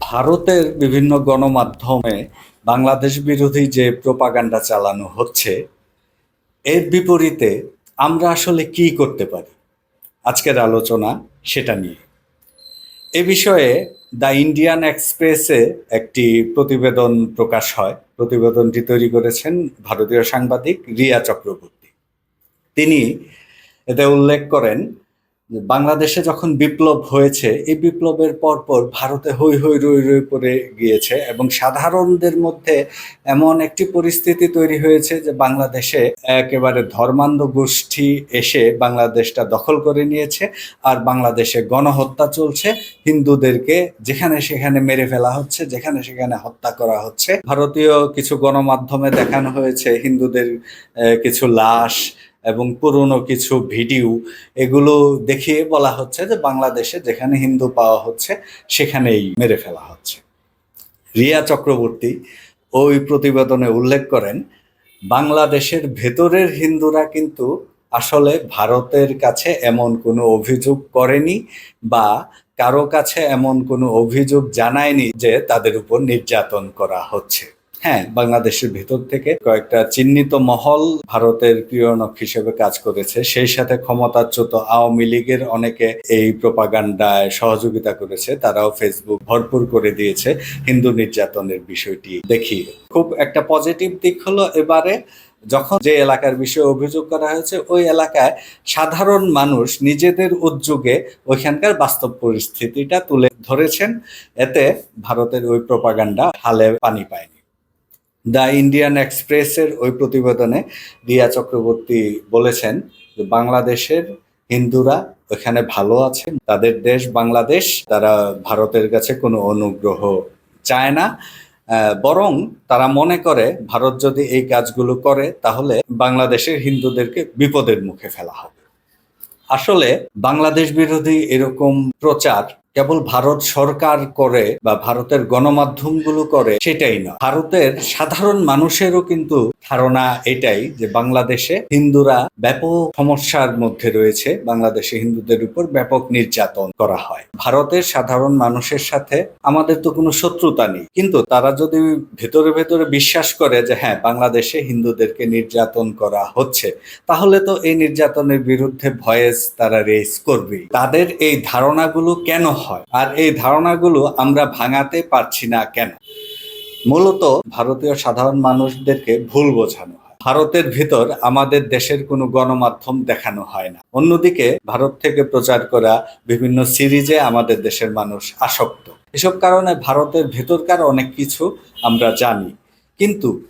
ভারতের বিভিন্ন গণমাধ্যমে বাংলাদেশ বিরোধী যে প্রোপাগান্ডা চালানো হচ্ছে, এর বিপরীতে আমরা আসলে কি করতে পারি? আজকের আলোচনা সেটা নিয়ে। এ বিষয়ে দ্য ইন্ডিয়ান এক্সপ্রেসে একটি প্রতিবেদন প্রকাশ হয়। প্রতিবেদনটি তৈরি করেছেন ভারতীয় সাংবাদিক রিয়া চক্রবর্তী। তিনি এতে উল্লেখ করেন বাংলাদেশে যখন বিপ্লব হয়েছে, এই বিপ্লবের পরপর ভারতে হই হই রই রই করে গিয়েছে এবং সাধারণদের মধ্যে এমন একটি পরিস্থিতি তৈরি হয়েছে যে বাংলাদেশে একেবারে ধর্মান্ধ গোষ্ঠী এসে বাংলাদেশটা দখল করে নিয়েছে আর বাংলাদেশে গণহত্যা চলছে। হিন্দুদেরকে যেখানে সেখানে মেরে ফেলা হচ্ছে, যেখানে সেখানে হত্যা করা হচ্ছে। ভারতীয় কিছু গণমাধ্যমে দেখানো হয়েছে, হিন্দুদের কিছু লাশ এবং পুরনো কিছু ভিডিও, এগুলো দেখিয়ে বলা হচ্ছে যে বাংলাদেশে যেখানে হিন্দু পাওয়া হচ্ছে, সেখানেই মেরে ফেলা হচ্ছে। রিয়া চক্রবর্তী ওই প্রতিবেদনে উল্লেখ করেন, বাংলাদেশের ভেতরের হিন্দুরা কিন্তু আসলে ভারতের কাছে এমন কোনো অভিযোগ করেনি বা কারও কাছে এমন কোনো অভিযোগ জানায়নি যে তাদের উপর নির্যাতন করা হচ্ছে। হ্যাঁ বাংলাদেশের ভেতর থেকে কয়েকটা চিহ্নিত মহল ভারতের প্রিয়নক হিসেবে কাজ করেছে। সেই সাথে ক্ষমতাচ্যুত আওয়ামী লীগের অনেকে এই প্রপাগান্ডায় সহযোগিতা করেছে। তারাও ফেসবুক ভরপুর করে দিয়েছে হিন্দু নির্যাতনের বিষয়টি দেখিয়ে। খুব একটা পজিটিভ দিক হলো এবারে যখন যে এলাকার বিষয়ে অভিযোগ করা হয়েছে, ওই এলাকায় সাধারণ মানুষ নিজেদের উদ্যোগে ওইখানকার বাস্তব পরিস্থিতিটা তুলে ধরেছেন। এতে ভারতের ওই প্রপাগান্ডা হালে পানি পায়নি। দ্য ইন্ডিয়ান এক্সপ্রেসের ওই প্রতিবেদনে রিয়া চক্রবর্তী বলেছেন যে বাংলাদেশের হিন্দুরা ওখানে ভালো আছে তাদের দেশ বাংলাদেশ, তারা ভারতের কাছে কোনো অনুগ্রহ চায় না। বরং তারা মনে করে, ভারত যদি এই কাজগুলো করে, তাহলে বাংলাদেশের হিন্দুদেরকে বিপদের মুখে ফেলা হবে। আসলে বাংলাদেশ বিরোধী এরকম প্রচার কেবল ভারত সরকার করে বা ভারতের গণমাধ্যমগুলো করে সেটাই না। ভারতের সাধারণ মানুষেরও কিন্তু ধারণা এটাই যে বাংলাদেশে হিন্দুরা ব্যাপক সমস্যার মধ্যে রয়েছে, বাংলাদেশে হিন্দুদের উপর ব্যাপক নির্যাতন করা হয়। ভারতের সাধারণ মানুষের সাথে আমাদের তো কোনো শত্রুতা নেই। কিন্তু তারা যদি ভেতরে ভেতরে বিশ্বাস করে যে হ্যাঁ বাংলাদেশে হিন্দুদেরকে নির্যাতন করা হচ্ছে, তাহলে তো এই নির্যাতনের বিরুদ্ধে ভয়েস তারা রেজ করবে তাদের এই ধারণাগুলো কেন হয় আর এই ধারণাগুলো আমরা ভাঙাতে পারছি না কেন? মূলত ভারতীয় সাধারণ মানুষদেরকে ভুল বোঝানো হয়। ভারতের ভিতর আমাদের দেশের কোনো গণমাধ্যম দেখানো হয় না। অন্যদিকে ভারত থেকে প্রচার করা বিভিন্ন সিরিজে আমাদের দেশের মানুষ আসক্ত। এসব কারণে ভারতের ভেতরকার অনেক কিছু আমরা জানি। কিন্তু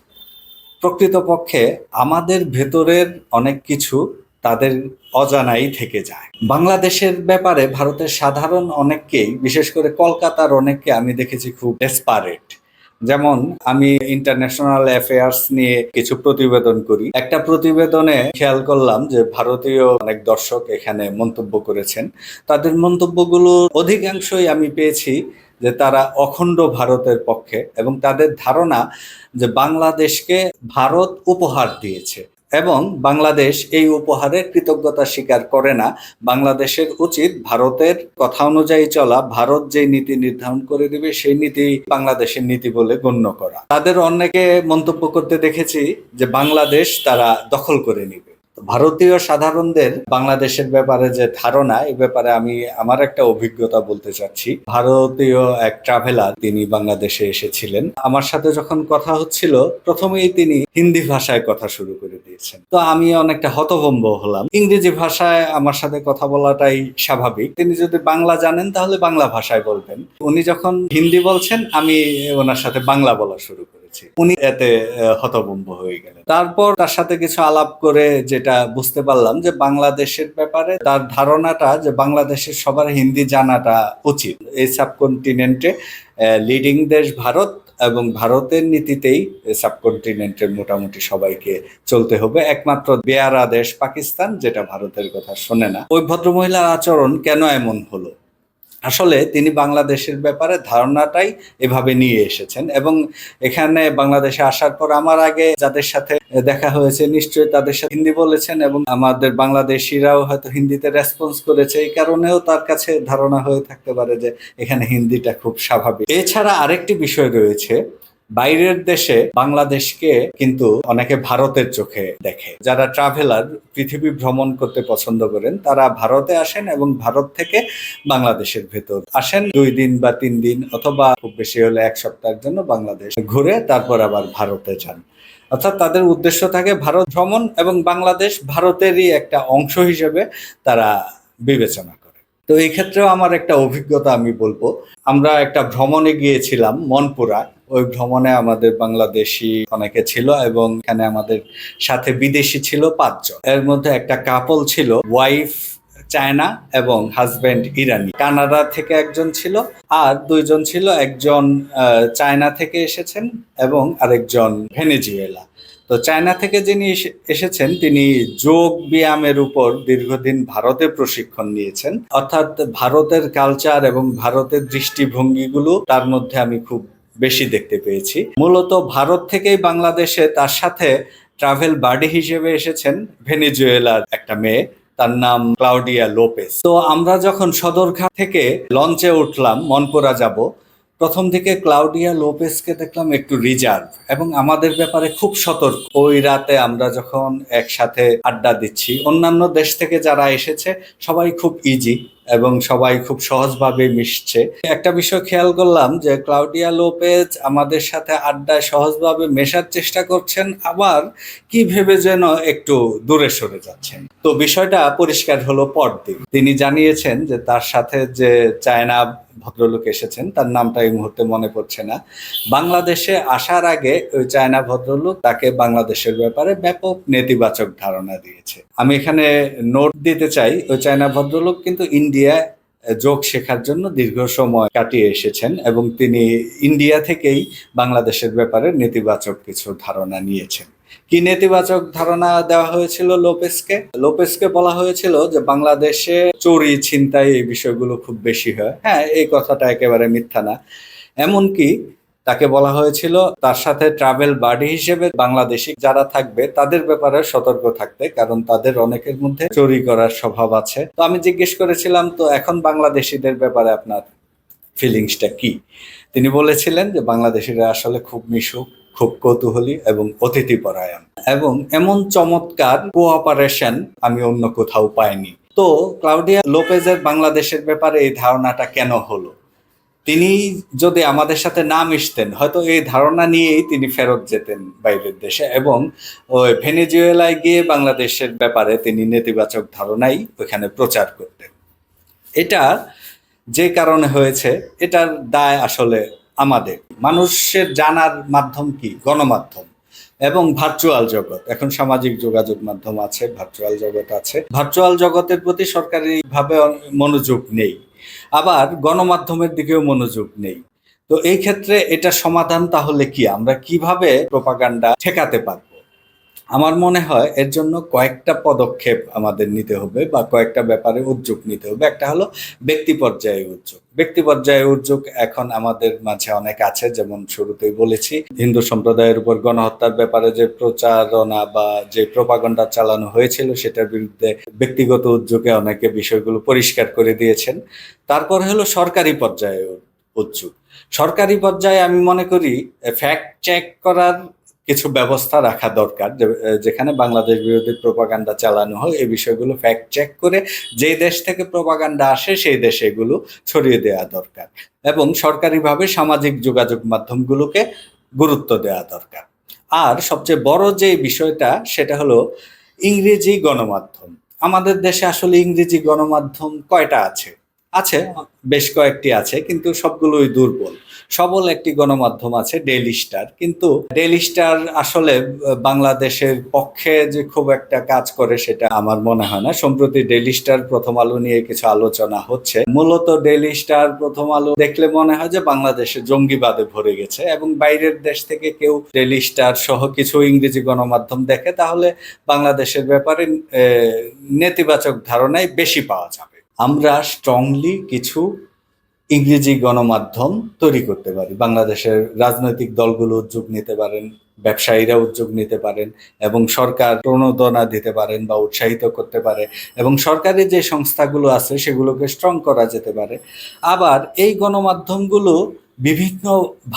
প্রকৃতপক্ষে আমাদের ভেতরের অনেক কিছু তাদের অজানাই থেকে যায়। বাংলাদেশের ব্যাপারে ভারতের সাধারণ অনেককেই, বিশেষ করে কলকাতার অনেককে আমি দেখেছি খুব ডেসপারেট যেমন আমি ইন্টারন্যাশনাল অ্যাফেয়ার্স নিয়ে কিছু প্রতিবেদন করি। একটা প্রতিবেদনে খেয়াল করলাম যে ভারতীয় অনেক দর্শক এখানে মন্তব্য করেছেন। তাদের মন্তব্যগুলোর অধিকাংশই আমি পেয়েছি যে তারা অখণ্ড ভারতের পক্ষে এবং তাদের ধারণা যে বাংলাদেশকে ভারত উপহার দিয়েছে। এবং বাংলাদেশ এই উপহারের কৃতজ্ঞতা স্বীকার করে না। বাংলাদেশের উচিত ভারতের কথা অনুযায়ী চলা, ভারত যে নীতি নির্ধারণ করে দিবে, সেই নীতি বাংলাদেশের নীতি বলে গণ্য করা। তাদের অনেকে মন্তব্য করতে দেখেছি যে বাংলাদেশ তারা দখল করে নিবে। ভারতীয় সাধারণদের বাংলাদেশের ব্যাপারে যে ধারণা এই ব্যাপারে আমি আমার একটা অভিজ্ঞতা বলতে চাচ্ছি। ভারতীয় এক ট্রাভেলার তিনি বাংলাদেশে এসেছিলেন। আমার সাথে যখন কথা হচ্ছিল, প্রথমেই তিনি হিন্দি ভাষায় কথা শুরু করে দিয়েছেন। তো আমি অনেকটা হতভম্ব হলাম। ইংরেজি ভাষায় আমার সাথে কথা বলাটাই স্বাভাবিক। তিনি যদি বাংলা জানেন, তাহলে বাংলা ভাষায় বলবেন। উনি যখন হিন্দি বলছেন, আমি ওনার সাথে বাংলা বলা শুরু করেছি উনি এতে হতভম্ব হয়ে গেলেন। তারপর তার সাথে কিছু আলাপ করে যেটা বুঝতে পারলাম যে বাংলাদেশের ব্যাপারে তার ধারণাটা যে বাংলাদেশের সবার হিন্দি জানাটা উচিত। এই সাবকন্টিনেন্টে লিডিং দেশ ভারত এবং ভারতের নীতিতেই সাবকন্টিনেন্টের মোটামুটি সবাইকে চলতে হবে। একমাত্র বেয়ারা দেশ পাকিস্তান, যেটা ভারতের কথা শোনে না। ওই ভদ্রমহিলার আচরণ কেন এমন হলো? আসলে তিনি বাংলাদেশের ব্যাপারে ধারণাটাই এভাবে নিয়ে এসেছেন এবং এখানে বাংলাদেশে আসার পর আমার আগে যাদের সাথে দেখা হয়েছে নিশ্চয়ই তাদের সাথে হিন্দি বলেছেন এবং আমাদের বাংলাদেশিরাও হয়তো হিন্দিতে রেসপন্স করেছে। এই কারণেও তার কাছে ধারণা হয়ে থাকতে পারে যে এখানে হিন্দিটা খুব স্বাভাবিক। এছাড়া আরেকটি বিষয় রয়েছে বাইরের দেশে বাংলাদেশকে কিন্তু অনেকে ভারতের চোখে দেখে। যারা ট্রাভেলার পৃথিবী ভ্রমণ করতে পছন্দ করেন, তারা ভারতে আসেন এবং ভারত থেকে বাংলাদেশের ভেতর আসেন। দুই দিন বা তিন দিন অথবা খুব বেশি হলে এক সপ্তাহের জন্য বাংলাদেশ ঘুরে তারপর আবার ভারতে যান। অর্থাৎ তাদের উদ্দেশ্য থাকে ভারত ভ্রমণ এবং বাংলাদেশ ভারতেরই একটা অংশ হিসেবে তারা বিবেচনা করে। তো এই ক্ষেত্রেও আমার একটা অভিজ্ঞতা আমি বলব। আমরা একটা ভ্রমণে গিয়েছিলাম মনপুরা ওই ভ্রমণে আমাদের বাংলাদেশি অনেকে ছিল এবং এখানে আমাদের সাথে বিদেশি ছিল পাঁচজন। এর মধ্যে একটা কাপল ছিল ওয়াইফ চায়না এবং হাজবেন্ড ইরানি কানাডা থেকে একজন ছিল আর দুইজন ছিল একজন চায়না থেকে এসেছেন এবং আরেকজন ভেনেজুয়েলা তো চায়না থেকে যিনি এসে- এসেছেন, তিনি যোগ ব্যায়ামের উপর দীর্ঘদিন ভারতে প্রশিক্ষণ নিয়েছেন। অর্থাৎ ভারতের কালচার এবং ভারতের দৃষ্টিভঙ্গিগুলো, তার মধ্যে আমি খুব বেশি দেখতে পেয়েছি। মূলত ভারত থেকেই বাংলাদেশে তার সাথে ট্রাভেল বাডি হিসেবে এসেছেন ভেনিজুয়েলার একটা মেয়ে, তার নাম ক্লাউডিয়া লোপেস তো আমরা যখন সদরঘাট থেকে লঞ্চে উঠলাম, মনপুরা যাব, প্রথম দিকে ক্লাউডিয়া লোপেসকে দেখলাম একটু রিজার্ভ এবং আমাদের ব্যাপারে খুব সতর্ক। ওই রাতে আমরা যখন একসাথে আড্ডা দিচ্ছি, অন্যান্য দেশ থেকে যারা এসেছে, সবাই খুব ইজি এবং সবাই খুব সহজভাবে মিশছে। একটা বিষয় খেয়াল করলাম যে ক্লাউডিয়া লোপেজ আমাদের সাথে আড্ডায় সহজভাবে মেশার চেষ্টা করছেন, আবার কি ভেবে যেন একটু দূরে সরে যাচ্ছেন। তো বিষয়টা পরিষ্কার হলো পরদিন। তিনি জানিয়েছেন যে তার সাথে যে চায়না ভদ্রলোক এসেছেন, তার নামটা এই মুহূর্তে মনে পড়ছে না। বাংলাদেশে আসার আগে ওই চায়না ভদ্রলোক তাকে বাংলাদেশের ব্যাপারে ব্যাপক নেতিবাচক ধারণা দিয়েছে। আমি এখানে নোট দিতে চাই, ওই চায়না ভদ্রলোক কিন্তু ইন্ডিয়া যোগ শেখার জন্য দীর্ঘ সময় কাটিয়ে এসেছেন এবং তিনি ইন্ডিয়া থেকেই বাংলাদেশের ব্যাপারে নেতিবাচক কিছু ধারণা নিয়েছেন। কি নেতিবাচক ধারণা দেওয়া হয়েছিল লোপেসকে লোপেসকে বলা হয়েছিল যে বাংলাদেশে চুরি ছিনতাই এই বিষয়গুলো খুব বেশি হয়। হ্যাঁ এই কথাটা একেবারে মিথ্যা না। এমনকি তাকে বলা হয়েছিল তার সাথে ট্রাভেল বাডি হিসেবে বাংলাদেশি যারা থাকবে, তাদের ব্যাপারে সতর্ক থাকতে, কারণ তাদের অনেকের মধ্যে চুরি করার স্বভাব আছে। তো আমি জিজ্ঞেস করেছিলাম, তো এখন বাংলাদেশিদের ব্যাপারে আপনার ফিলিংসটা কি? তিনি বলেছিলেন যে, বাংলাদেশিরা আসলে খুব মিশুক, খুব কৌতূহলী এবং অতিথিপরায়ণ এবং এমন চমৎকার কোঅপারেশন আমি অন্য কোথাও পাইনি। তো ক্লাউডিয়া লোপেজের বাংলাদেশের ব্যাপারে এই ধারণাটা কেন হলো? তিনি যদি আমাদের সাথে না মিশতেন, হয়তো এই ধারণা নিয়েই তিনি ফেরত যেতেন বাইরের দেশে এবং ওই ভেনেজুয়েলায় গিয়ে বাংলাদেশের ব্যাপারে তিনি নেতিবাচক ধারণাই ওখানে প্রচার করতেন। এটা যে কারণে হয়েছে, এটার দায় আসলে আমাদের। মানুষের জানার মাধ্যম কি? গণমাধ্যম এবং ভার্চুয়াল জগৎ। এখন সামাজিক যোগাযোগ মাধ্যম আছে ভার্চুয়াল জগৎ আছে। ভার্চুয়াল জগতের প্রতি সরকারিভাবে মনোযোগ নেই। আবার গণমাধ্যমের দিকেও মনোযোগ নেই। তো এই ক্ষেত্রে এটা সমাধান তাহলে কি? আমরা কীভাবে প্রপাগান্ডা ঠেকাতে পারব? আমার মনে হয় এর জন্য কয়েকটা পদক্ষেপ আমাদের নিতে হবে বা কয়েকটা ব্যাপারে উদ্যোগ নিতে হবে। একটা হলো ব্যক্তি পর্যায়ে উদ্যোগ। ব্যক্তি পর্যায়ে উদ্যোগ এখন আমাদের মাঝে অনেক আছে, যেমন শুরুতেই বলেছি, হিন্দু সম্প্রদায়ের উপর গণহত্যার ব্যাপারে যে প্রচারণা বা যে প্রপাগন্ডা চালানো হয়েছিল, সেটার বিরুদ্ধে ব্যক্তিগত উদ্যোগে অনেকে বিষয়গুলো পরিষ্কার করে দিয়েছেন। তারপর হলো সরকারি পর্যায়ে উদ্যোগ। সরকারি পর্যায়ে আমি মনে করি ফ্যাক্ট চেক করার কিছু ব্যবস্থা রাখা দরকার যেখানে বাংলাদেশ বিরোধী প্রপাগান্ডা চালানো হয় এই বিষয়গুলো ফ্যাক্ট চেক করে যেই দেশ থেকে প্রপাগান্ডা আসে, সেই দেশে এগুলো ছড়িয়ে দেওয়া দরকার এবং সরকারিভাবে সামাজিক যোগাযোগ মাধ্যমগুলোকে গুরুত্ব দেওয়া দরকার। আর সবচেয়ে বড় যে বিষয়টা, সেটা হলো ইংরেজি গণমাধ্যম। আমাদের দেশে আসলে ইংরেজি গণমাধ্যম কয়টা আছে? আছে, বেশ কয়েকটি আছে, কিন্তু সবগুলোই দুর্বল। সবল একটি গণমাধ্যম আছে ডেইলি স্টার কিন্তু ডেইলি স্টার আসলে বাংলাদেশের পক্ষে যে খুব একটা কাজ করে সেটা আমার মনে হয় না। সম্প্রতি ডেইলি স্টার প্রথম আলো নিয়ে কিছু আলোচনা হচ্ছে। মূলত ডেইলি স্টার প্রথম আলো দেখলে মনে হয় যে বাংলাদেশে জঙ্গিবাদে ভরে গেছে এবং বাইরের দেশ থেকে কেউ ডেইলি স্টার সহ কিছু ইংরেজি গণমাধ্যম দেখে, তাহলে বাংলাদেশের ব্যাপারে নেতিবাচক ধারণাই বেশি পাওয়া যাবে। আমরা স্ট্রংলি কিছু ইংরেজি গণমাধ্যম তৈরি করতে পারি। বাংলাদেশের রাজনৈতিক দলগুলো উদ্যোগ নিতে পারেন, ব্যবসায়ীরা উদ্যোগ নিতে পারেন এবং সরকার প্রণোদনা দিতে পারেন বা উৎসাহিত করতে পারে এবং সরকারি যে সংস্থাগুলো আছে সেগুলোকে স্ট্রং করা যেতে পারে। আবার এই গণমাধ্যমগুলো বিভিন্ন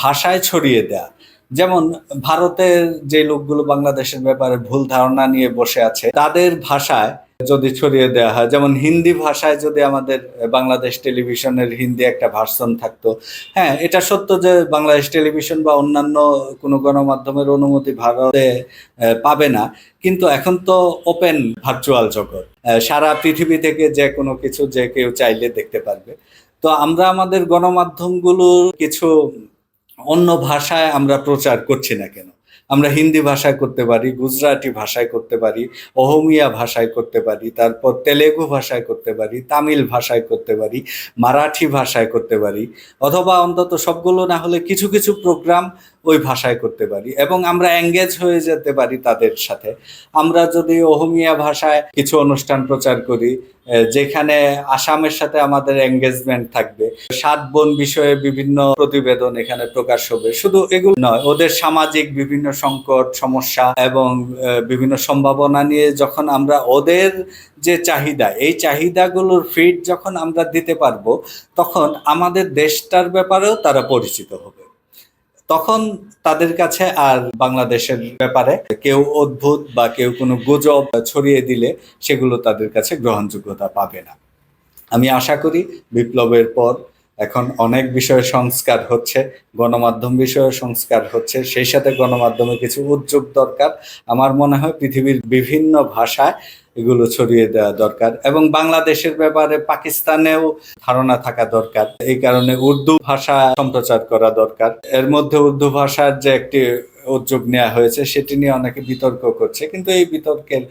ভাষায় ছড়িয়ে দেয়া। যেমন ভারতের যে লোকগুলো বাংলাদেশের ব্যাপারে ভুল ধারণা নিয়ে বসে আছে, তাদের ভাষায় যদি ছড়িয়ে দেওয়া হয়, যেমন হিন্দি ভাষায় যদি আমাদের বাংলাদেশ টেলিভিশনের হিন্দি একটা ভার্সন থাকতো হ্যাঁ এটা সত্য যে বাংলাদেশ টেলিভিশন বা অন্যান্য কোনো গণমাধ্যমের অনুমতি ভারতে পাবে না। কিন্তু এখন তো ওপেন ভার্চুয়াল জগৎ সারা পৃথিবী থেকে যে কোনো কিছু যে কেউ চাইলে দেখতে পারবে। তো আমরা আমাদের গণমাধ্যমগুলোর কিছু অন্য ভাষায় আমরা প্রচার করছি না কেন? আমরা হিন্দি ভাষায় করতে পারি, গুজরাটি ভাষায় করতে পারি, অহমিয়া ভাষায় করতে পারি, তারপর তেলেগু ভাষায় করতে পারি, তামিল ভাষায় করতে পারি, মারাঠি ভাষায় করতে পারি, অথবা অন্তত সবগুলো না হলে কিছু কিছু প্রোগ্রাম ওই ভাষায় করতে পারি এবং আমরা এঙ্গেজ হয়ে যেতে পারি তাদের সাথে। আমরা যদি অহমিয়া ভাষায় কিছু অনুষ্ঠান প্রচার করি যেখানে আসামের সাথে আমাদের এঙ্গেজমেন্ট থাকবে। সাত বন বিষয়ে বিভিন্ন প্রতিবেদন এখানে প্রকাশ হবে। শুধু এগুলো নয়, ওদের সামাজিক বিভিন্ন সংকট, সমস্যা এবং বিভিন্ন সম্ভাবনা নিয়ে যখন আমরা ওদের যে চাহিদা, এই চাহিদাগুলোর ফিড যখন আমরা দিতে পারব, তখন আমাদের দেশটার ব্যাপারেও তারা পরিচিত হবে। তখন তাদের কাছে আর বাংলাদেশের ব্যাপারে কেউ অদ্ভুত বা কেউ কোনো গুজব ছড়িয়ে দিলে সেগুলো তাদের কাছে গ্রহণযোগ্যতা পাবে না। আমি আশা করি বিপ্লবের পর এখন অনেক বিষয়ে সংস্কার হচ্ছে, গণমাধ্যম বিষয়ে সংস্কার হচ্ছে, সেই সাথে গণমাধ্যমে কিছু উদ্যোগ দরকার। আমার মনে হয় পৃথিবীর বিভিন্ন ভাষায় এগুলো ছড়িয়ে দেওয়া দরকার। এবং বাংলাদেশের ব্যাপারে পাকিস্তানেও ধারণা থাকা দরকার। এই কারণে উর্দু ভাষা সম্প্রচার করা দরকার। এর মধ্যে উর্দু ভাষার যে একটি উদ্যোগ নেওয়া হয়েছে, সেটি নিয়ে অনেকে বিতর্ক করছে। কিন্তু এই বিতর্কের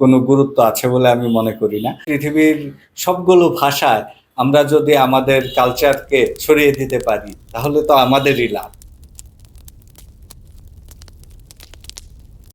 কোনো গুরুত্ব আছে বলে আমি মনে করি না। পৃথিবীর সবগুলো ভাষায় আমরা যদি আমাদের কালচারকে ছড়িয়ে দিতে পারি, তাহলে তো আমাদেরই লাভ।